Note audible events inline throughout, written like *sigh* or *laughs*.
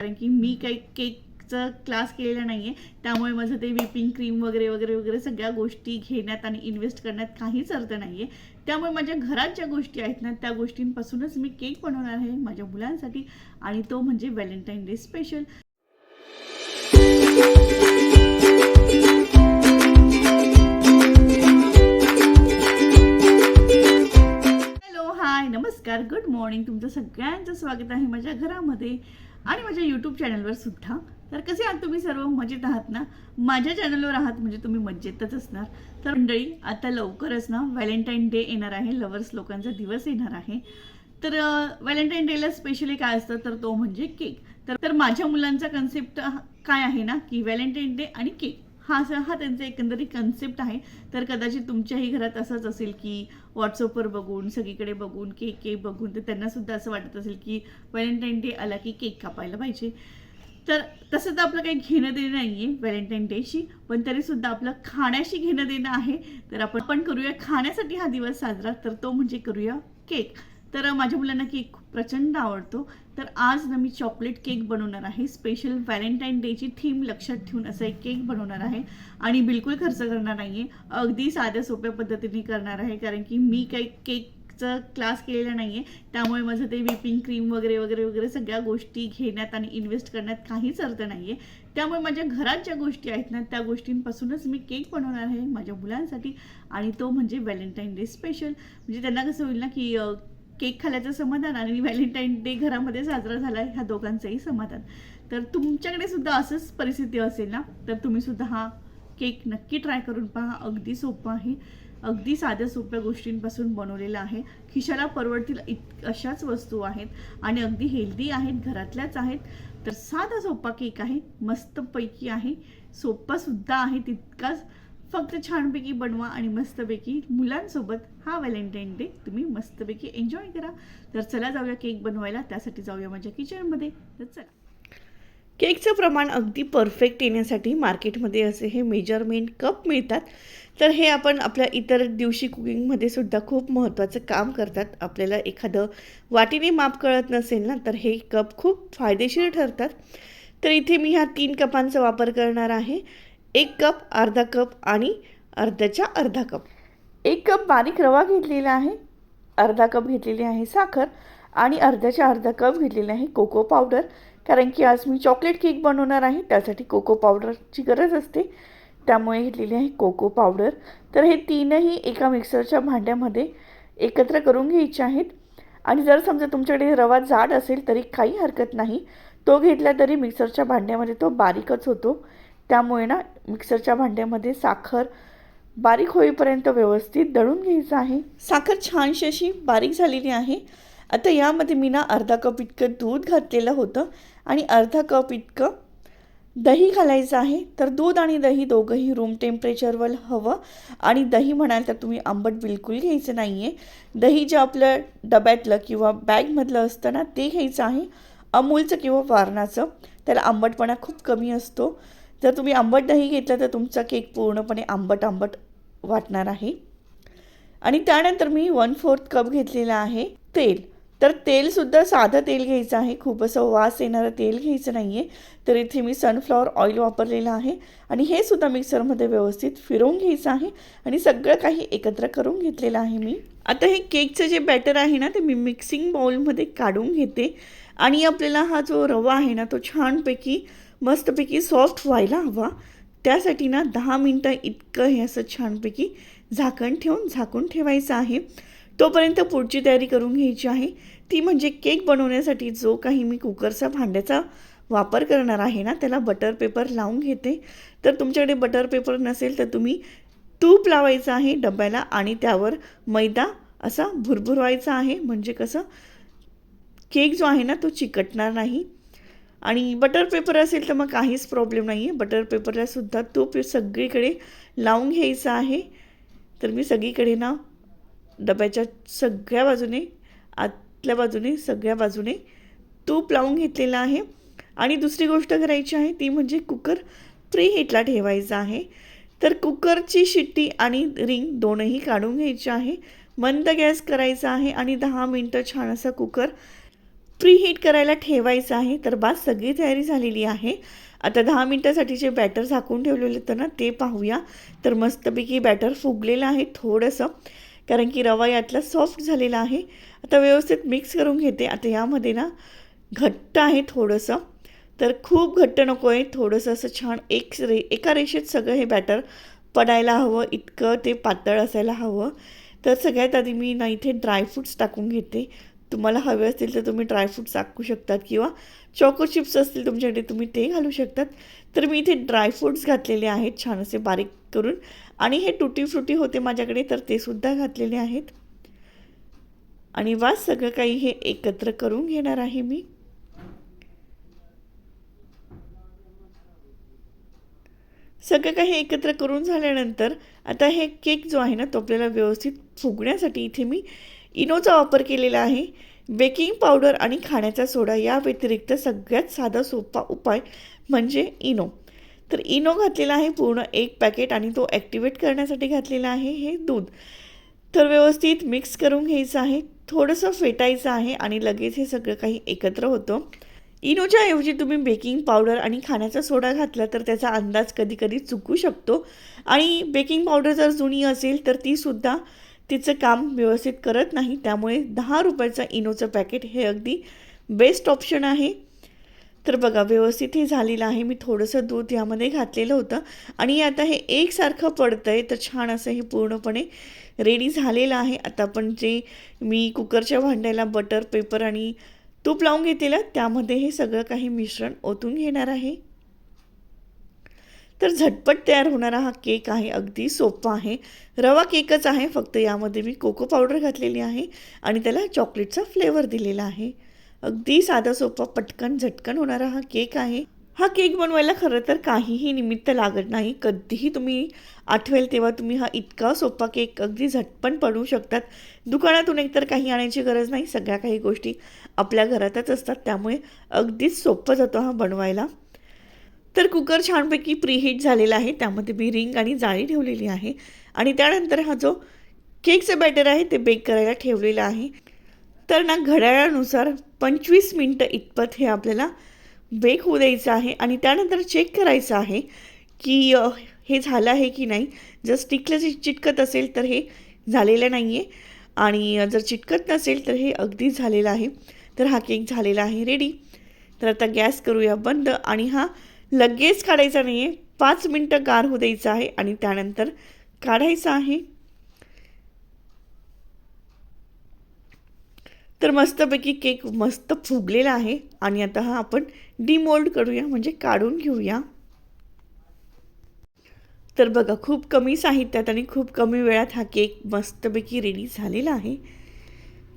कारण की मी काही केकचं क्लास केलेला नाही आहे त्यामुळे माझं ते व्हिपिंग क्रीम वगैरे वगैरे वगैरे सगळ्या गोष्टी घेण्यात आणि इन्व्हेस्ट करण्यात काहीच अर्थ नाही आहे त्यामुळे माझ्या घरात ज्या गोष्टी आहेत ना त्या गोष्टींपासूनच मी केक बनवणार आहे माझ्या मुलांसाठी आणि तो म्हणजे Valentine day special. Hello hi नमस्कार गुड मॉर्निंग. तुमचं सगळ्यांचं स्वागत आहे माझ्या घरामध्ये. आणि माझ्या यूट्यूब चॅनलवर सुद्धा. तर कसे आहात तुम्ही सर्व? मजेत आहात ना? माझ्या चॅनलवर आहात म्हणजे तुम्ही मजेतच असणार. तर मंडळी आता लवकरच ना व्हॅलेंटाईन डे येणार आहे. लवर्स लोकांचा दिवस येणार आहे. तर व्हॅलेंटाईन डेला स्पेशली काय असतं? तर तो म्हणजे केक तर तर माझ्या मुलांचा कन्सेप्ट काय आहे ना? की व्हॅलेंटाईन डे आणि केक हा असं हा त्यांचा एकंदरीत कन्सेप्ट आहे. तर कदाचित तुमच्याही घरात असंच असेल की व्हॉट्सअपवर बघून सगळीकडे बघून केक केक बघून तर त्यांना सुद्धा असं वाटत असेल की व्हॅलेंटाईन डे आला की केक कापायला पाहिजे. तर तसं तर आपलं काही घेणं देणं नाही आहे व्हॅलेंटाईन डेशी पण तरीसुद्धा आपलं खाण्याशी घेणं देणं आहे. तर आपण पण करूया खाण्यासाठी हा दिवस साजरा तर तो म्हणजे करूया केक तर माझ्या मुलांना केक प्रचंड आवडतो. तर आज ना मी चॉकलेट केक बनवणार आहे. स्पेशल व्हॅलेंटाईन डेची थीम लक्षात ठेवून असा एक केक बनवणार आहे. आणि बिलकुल खर्च करणार नाही आहे अगदी साध्या सोप्या पद्धतीने करणार आहे. कारण की मी काही केकचं क्लास केलेला नाही आहे त्यामुळे माझं ते व्हिपिंग क्रीम वगैरे वगैरे वगैरे सगळ्या गोष्टी घेण्यात आणि इन्व्हेस्ट करण्यात काहीच अर्थ नाही आहे त्यामुळे माझ्या घरात ज्या गोष्टी आहेत ना त्या गोष्टींपासूनच मी केक बनवणार आहे माझ्या मुलांसाठी. आणि तो म्हणजे व्हॅलेंटाईन डे स्पेशल. म्हणजे त्यांना कसं होईल ना की केक खाल्याचं समाधान आणि व्हॅलेंटाईन डे घरामध्ये साजरा झाला आहे ह्या दोघांचंही समाधान. तर तुमच्याकडे सुद्धा असंच परिस्थिती असेल ना तर तुम्ही सुद्धा हा केक नक्की ट्राय करून पहा. अगदी सोपं आहे. अगदी साध्या सोप्या गोष्टींपासून बनवलेलं आहे. खिशाला परवडतील इत अशाच वस्तू आहेत आणि अगदी हेल्दी आहेत घरातल्याच आहेत. तर साधा सोपा केक आहे. मस्तपैकी आहे. सोपासुद्धा आहे. तितकाच फक्त छानपैकी बनवा आणि मस्तपैकी मुलांसोबत हा व्हॅलेंटाईन डे तुम्ही मस्तपैकी एन्जॉय करा. तर चला जाऊया केक बनवायला त्यासाठी जाऊया माझ्या किचनमध्ये. तर चला. केकचं प्रमाण अगदी परफेक्ट येण्यासाठी मार्केटमध्ये असे हे मेजरमेंट कप मिळतात. तर हे आपण आपल्या इतर दिवशी कुकिंगमध्ये सुद्धा खूप महत्त्वाचं काम करतात. आपल्याला एखादं वाटीने माप कळत नसेल ना तर हे कप खूप फायदेशीर ठरतात. तर इथे मी ह्या तीन कपांचा वापर करणार आहे. एक कप अर्धा कप आणि अर्ध्याच्या अर्धा कप. एक कप बारीक रवा घेतलेला आहे अर्धा कप घेतलेली आहे साखर आणि अर्ध्याच्या अर्धा कप घेतलेला आहे कोको पावडर. कारण की आज मी चॉकलेट केक बनवणार आहे त्यासाठी कोको पावडरची गरज असते. त्यामुळे घेतलेली आहे कोको पावडर. तर हे तीनही एका मिक्सरच्या भांड्यामध्ये एकत्र करून घ्यायचे आहेत. आणि जर समजा तुमच्याकडे रवा जाड असेल तरी काही हरकत नाही. तो घेतला तरी मिक्सरच्या भांड्यामध्ये तो बारीकच होतो. त्यामुळे ना मिक्सरच्या भांड्यामध्ये साखर बारीक होईपर्यंत व्यवस्थित दळून घ्यायचं आहे. साखर छानशी अशी बारीक झालेली आहे. आता यामध्ये मी ना अर्धा कप इतकं दूध घातलेलं होतं आणि अर्धा कप इतकं दही घालायचं आहे. तर दूध आणि दही दोघंही रूम टेम्परेचरवर हवं आणि दही म्हणाल तर तुम्ही आंबट बिलकुल घ्यायचं नाही आहे दही जे आपलं डब्यातलं किंवा बॅगमधलं असतं ना ते घ्यायचं आहे. अमूलचं किंवा वारणाचं. त्याला आंबटपणा खूप कमी असतो. जर तुम्ही आंबट दही घेतलं तर तुमचा केक पूर्णपणे आंबट आंबट वाटणार आहे. आणि त्यानंतर मी वन फोर्थ कप घेतलेला आहे तेल. तर तेलसुद्धा साधं तेल घ्यायचं आहे. खूप असं वास येणारं तेल घ्यायचं नाही आहे तर इथे मी सनफ्लॉवर ऑइल वापरलेलं आहे. आणि हे सुद्धा मिक्सरमध्ये व्यवस्थित फिरवून घ्यायचं आहे. आणि सगळं काही एकत्र करून घेतलेलं आहे मी. आता हे केकचं जे बॅटर आहे ना ते मी मिक्सिंग बाउलमध्ये काढून घेते. आणि आपल्याला हा जो रवा आहे ना तो छानपैकी मस्तपैकी सॉफ्ट व्हायला हवा. त्यासाठी ना दहा मिनटं इतकं हे असं छानपैकी झाकण ठेवून झाकून ठेवायचं आहे. तोपर्यंत पुढची तयारी करून घ्यायची आहे. ती म्हणजे केक बनवण्यासाठी जो काही मी कुकरचा भांड्याचा वापर करणार आहे ना त्याला बटर पेपर लावून घेते. तर तुमच्याकडे बटर पेपर नसेल तर तुम्ही तूप लावायचं आहे डब्याला आणि त्यावर मैदा असा भुरभुरवायचा आहे. म्हणजे कसं केक जो आहे ना तो चिकटणार नाही. आणि बटर पेपर असेल तर मग काहीच प्रॉब्लेम नाही आहे बटर पेपरलासुद्धा तूप सगळीकडे लावून घ्यायचा आहे. तर मी सगळीकडे ना डब्याच्या सगळ्या बाजूने आतल्या बाजूने सगळ्या बाजूने तूप लावून घेतलेलं आहे. आणि दुसरी गोष्ट करायची आहे ती म्हणजे कुकर प्री हीटला ठेवायचा आहे. तर कुकरची शिट्टी आणि रिंग दोनही काढून घ्यायची आहे. मंद गॅस करायचा आहे आणि दहा मिनटं छान असा कुकर प्रीहीट करायला ठेवायचं आहे. तर बास सगळी तयारी झालेली आहे. आता दहा मिनटासाठी जे बॅटर झाकून ठेवलेलं होतं ना ते पाहूया. तर मस्तपैकी बॅटर फुगलेलं आहे थोडंसं कारण की रवा यातला सॉफ्ट झालेला आहे. आता व्यवस्थित मिक्स करून घेते. आता यामध्ये ना घट्ट आहे थोडंसं. तर खूप घट्ट नको आहे. थोडंसं असं छान एक रे एका रेषेत सगळं हे बॅटर पडायला हवं. इतकं ते पातळ असायला हवं. तर सगळ्यात आधी मी ना इथे ड्रायफ्रूट्स टाकून घेते. तुम्हाला हवे असतील तर तुम्ही ड्रायफ्रूट्स टाकू शकतात किंवा चॉको चिप्स असतील तुमच्याकडे तुम्ही ते घालू शकतात. तर मी इथे ड्रायफ्रूट्स घातलेले आहेत छान असे बारीक करून. आणि हे टुटी फ्रुटी होते माझ्याकडे तर ते सुद्धा घातलेले आहेत. आणि वा सगळं काही हे एकत्र करून घेणार आहे मी. सगळं काही एकत्र करून झाल्यानंतर आता हे केक जो आहे ना तो आपल्याला व्यवस्थित फुगण्यासाठी इथे मी इनोचा वापर केलेला आहे. बेकिंग पावडर आणि खाण्याचा सोडा या व्यतिरिक्त सगळ्यात साधा सोपा उपाय म्हणजे इनो. तर इनो घातलेला आहे पूर्ण एक पॅकेट आणि तो ॲक्टिवेट करण्यासाठी घातलेला आहे हे दूध. तर व्यवस्थित मिक्स करून घ्यायचं आहे थोडंसं फेटायचं आहे आणि लगेच हे सगळं काही एकत्र होतं. इनोच्या ऐवजी तुम्ही बेकिंग पावडर आणि खाण्याचा सोडा घातला तर त्याचा अंदाज कधी कधी चुकू शकतो. आणि बेकिंग पावडर जर जुनी असेल तर तीसुद्धा तिचं काम व्यवस्थित करत नाही त्यामुळे दहा रुपयाचं इनोचं पॅकेट हे अगदी बेस्ट ऑप्शन आहे. तर बघा व्यवस्थित हे झालेलं आहे. मी थोडंसं दूध यामध्ये घातलेलं होतं आणि आता हे एकसारखं पडतं आहे तर छान असं हे पूर्णपणे रेडी झालेलं आहे. आता आपण जे मी कुकरच्या भांड्याला बटर पेपर आणि तूप लावून घेतलेलं त्यामध्ये हे सगळं काही मिश्रण ओतून घेणार आहे. तर झटपट तयार होणारा हा केक आहे अगदी सोपा आहे. रवा केकच आहे फक्त यामध्ये मी कोको पावडर घातलेली आहे आणि त्याला चॉकलेटचा फ्लेवर दिलेला आहे. अगदी साधा सोपा पटकन झटकन होणारा हा केक आहे. हा केक बनवायला खरं तर काहीही निमित्त लागत नाही. कधीही तुम्ही आठवेल तेव्हा तुम्ही हा इतका सोपा केक अगदी झटपण पडू शकतात. दुकानातून एकतर काही आणायची गरज नाही सगळ्या काही गोष्टी आपल्या घरातच असतात. त्यामुळे अगदीच सोपं जातो हा बनवायला. तर कुकर छानपैकी प्रीहीट झालेला आहे. त्यामध्ये मी रिंग आणि जाळी ठेवलेली आहे. आणि त्यानंतर हा जो केकचं बॅटर आहे ते बेक करायला ठेवलेलं आहे. तर ना घड्याळानुसार पंचवीस मिनटं इतपत हे आपल्याला बेक होऊ द्यायचं आहे. आणि त्यानंतर चेक करायचं आहे की हे झालं आहे की नाही. जर स्टिकला चिटकत असेल तर हे झालेलं नाही आहे आणि जर चिटकत नसेल तर हे अगदी झालेलं आहे. तर हा केक झालेला आहे रेडी तर आता गॅस करूया बंद. आणि हा लगेच काढायचा नाही आहे पाच मिनटं गार होऊ द्यायचं आहे आणि त्यानंतर काढायचं आहे. तर मस्तपैकी केक मस्त फुगलेला आहे. आणि आता हा आपण डिमोल्ड करूया म्हणजे काढून घेऊया. तर बघा खूप कमी साहित्यात आणि खूप कमी वेळात हा केक मस्तपैकी रेडी झालेला आहे.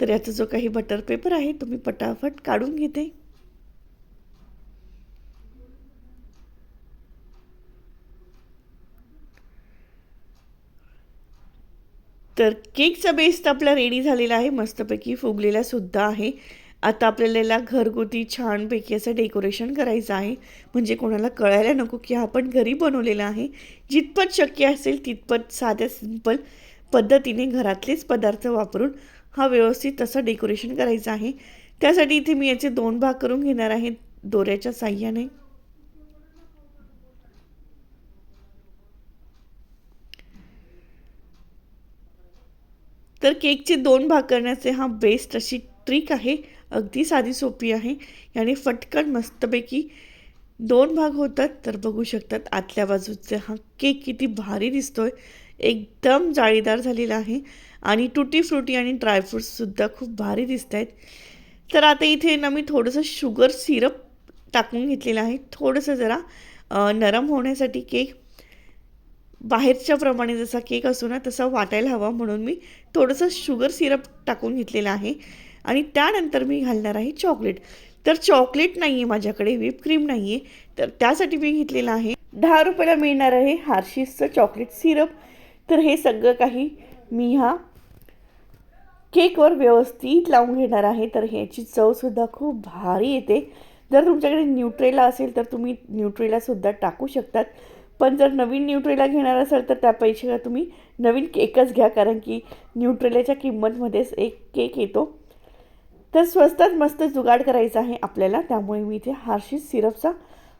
तर याचा जो काही बटर पेपर आहे तो मी पटापट काढून घेते. तर केकचा बेस तर आपला रेडी झालेला आहे. मस्तपैकी फुगलेला सुद्धा आहे. आता आपल्याला याला घरगुती छानपैकी असं डेकोरेशन करायचं आहे. म्हणजे कोणाला कळायला नको की आपण घरी बनवलेला आहे. जितपत शक्य असेल तितपत साध्या सिंपल पद्धतीने घरातलेच पदार्थ वापरून हा व्यवस्थित तसं डेकोरेशन करायचं आहे. त्यासाठी इथे मी याचे दोन भाग करून घेणार आहे. दोऱ्याच्या साह्याने. तर केकचे दोन भाग करण्याचे हा बेस्ट अशी ट्रिक आहे. अगदी साधी सोपी आहे. याने फटकन मस्तपैकी दोन भाग होतात. तर बघू शकतात आतल्या बाजूचा हा केक किती भारी दिसतोय. एकदम जाळीदार झालेला आहे. आणि टुटी फ्रुटी आणि ड्रायफ्रूट्ससुद्धा खूप भारी दिसत आहेत तर आता इथे ना मी थोडंसं शुगर सिरप टाकून घेतलेलं आहे. थोडंसं जरा नरम होण्यासाठी केक बाहेरच्या प्रमाणे जसा केक असतो ना तसा वाटायला हवा म्हणून मी थोडंसं शुगर सिरप टाकून घेतलेलं आहे. आणि त्यानंतर मी घालणार आहे चॉकलेट तर चॉकलेट नाही आहे माझ्याकडे व्हिप क्रीम नाही आहे तर त्यासाठी मी घेतलेलं आहे. दहा रुपयाला मिळणार आहे हार्शीसचं चॉकलेट सिरप तर हे सगळं काही मी ह्या केकवर व्यवस्थित लावून घेणार आहे. तर ह्याची चवसुद्धा खूप भारी येते. जर तुमच्याकडे न्यूट्रेला असेल तर तुम्ही न्यूट्रेलासुद्धा टाकू शकतात. पण जर नवीन न्यूट्रेला घेणार असाल तर त्यापेक्षा तुम्ही नवीन केकच घ्या कारण की न्यूट्रेलाच्या किंमतमध्येच एक केक येतो. तर स्वस्तात मस्त जुगाड करायचा आहे आपल्याला त्यामुळे मी इथे हार्शिस सिरपचा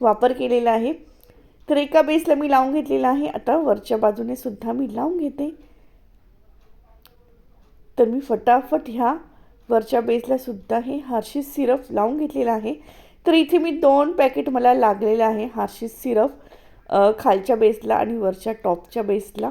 वापर केलेला आहे. तर एका बेसला मी लावून घेतलेला आहे आता वरच्या बाजूने सुद्धा मी लावून घेते. तर मी फटाफट ह्या वरच्या बेसला सुद्धा हे हार्शिस सिरप लावून घेतलेला आहे. तर इथे मी दोन पॅकेट मला लागलेलं आहे हार्शीस सिरप. खालच्या बेसला आणि वरच्या टॉपच्या बेसला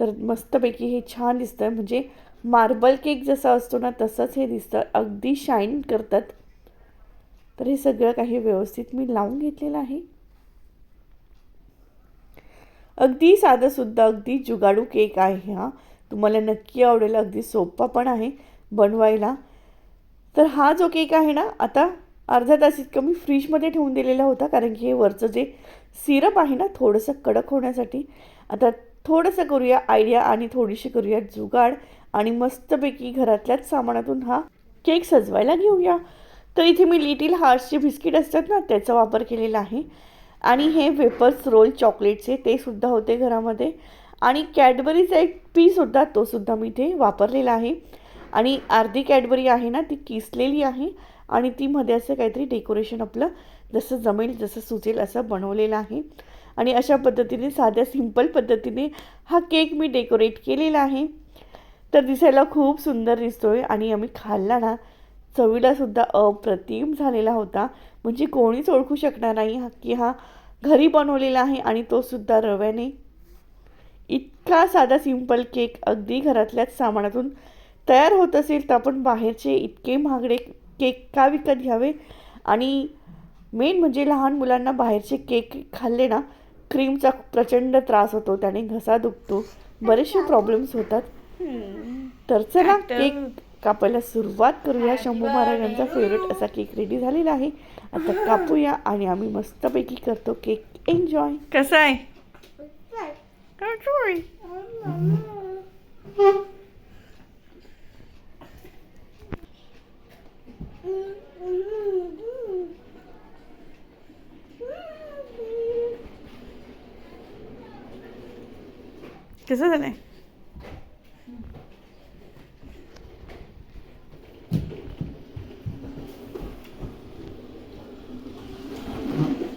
तर मस्तपैकी हे छान दिसतं म्हणजे मार्बल केक जसा असतो ना तसंच हे दिसतं. अगदी शाईन करतात. तर हे सगळं काही व्यवस्थित मी लावून घेतलेलं आहे. अगदी साधंसुद्धा अगदी जुगाडू केक आहे हा. तुम्हाला नक्की आवडेल. अगदी सोपा पण आहे बनवायला. तर हा जो केक आहे ना आता अर्धा तास इतकं मी फ्रीजमध्ये ठेवून दिलेला होता कारण की हे वरचं जे सिरप आहे ना थोडंसं कडक होण्यासाठी आता थोडंसं करूया आयडिया आणि थोडीशी करूया जुगाड आणि मस्तपैकी घरातल्याच सामानातून हा केक सजवायला घेऊया. तर इथे मी लिटिल हार्ट्सचे बिस्किट असतात ना त्याचा वापर केलेला आहे. आणि हे वेपर्स रोल चॉकलेटचे ते सुद्धा होते घरामध्ये. आणि कॅडबरीचा एक पीस होता तो सुद्धा मी इथे वापरलेला आहे. आणि अर्धी कॅडबरी आहे ना ती किसलेली आहे. आणि ती मध्ये असं काहीतरी डेकोरेशन आपलं जसं जमेल जसं सुचेल असं बनवलेलं आहे. आणि अशा पद्धतीने साध्या सिंपल पद्धतीने हा केक मी डेकोरेट केलेला आहे. तर दिसायला खूप सुंदर दिसतोय आणि आम्ही खाल्ला ना चवीला सुद्धा अप्रतिम झालेला होता. म्हणजे कोणीच ओळखू शकणार नाही हा की हा घरी बनवलेला आहे आणि तो सुद्धा रव्याने. इतका साधा सिंपल केक अगदी घरातल्याच सामानातून तयार होत असेल तर आपण बाहेरचे इतके महागडे केक का विकत घ्यावे? आणि मेन म्हणजे लहान मुलांना बाहेरचे केक खाल्ले ना क्रीमचा प्रचंड त्रास होतो त्याने घसा दुखतो बरेचसे प्रॉब्लेम्स होतात. तर चला केक कापायला सुरुवात करूया. शंभू महाराजांचा फेवरेट असा केक रेडी झालेला आहे. आता *laughs* कापूया आणि आम्ही मस्तपैकी करतो केक. एन्जॉय कसा आहे? कसं झालंय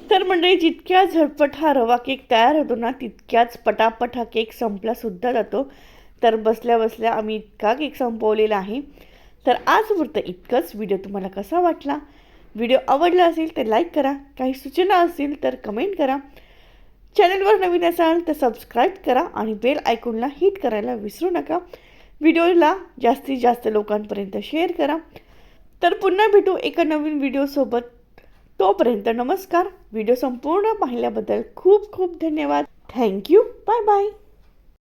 तर मंडळी जितक्या झटपट हा रवा केक तयार होतो ना तितक्याच पटापट हा केक संपला सुद्धा जातो. तर बसल्या बसल्या आम्ही इतका केक संपवलेला आहे. तर आज वृत्त इतकंच व्हिडिओ तुम्हाला कसा वाटला? व्हिडिओ आवडला असेल तर लाईक करा. काही सूचना असतील तर कमेंट करा. चॅनलवर नवीन असाल तर सबस्क्राईब करा आणि बेल आयकॉनला हिट करायला विसरू नका. व्हिडिओला जास्तीत जास्त लोकांपर्यंत शेअर करा. तर पुन्हा भेटू एका नवीन व्हिडिओसोबत. तोपर्यंत नमस्कार. व्हिडिओ संपूर्ण पाहिल्याबद्दल खूप खूप धन्यवाद. Thank you. Bye bye.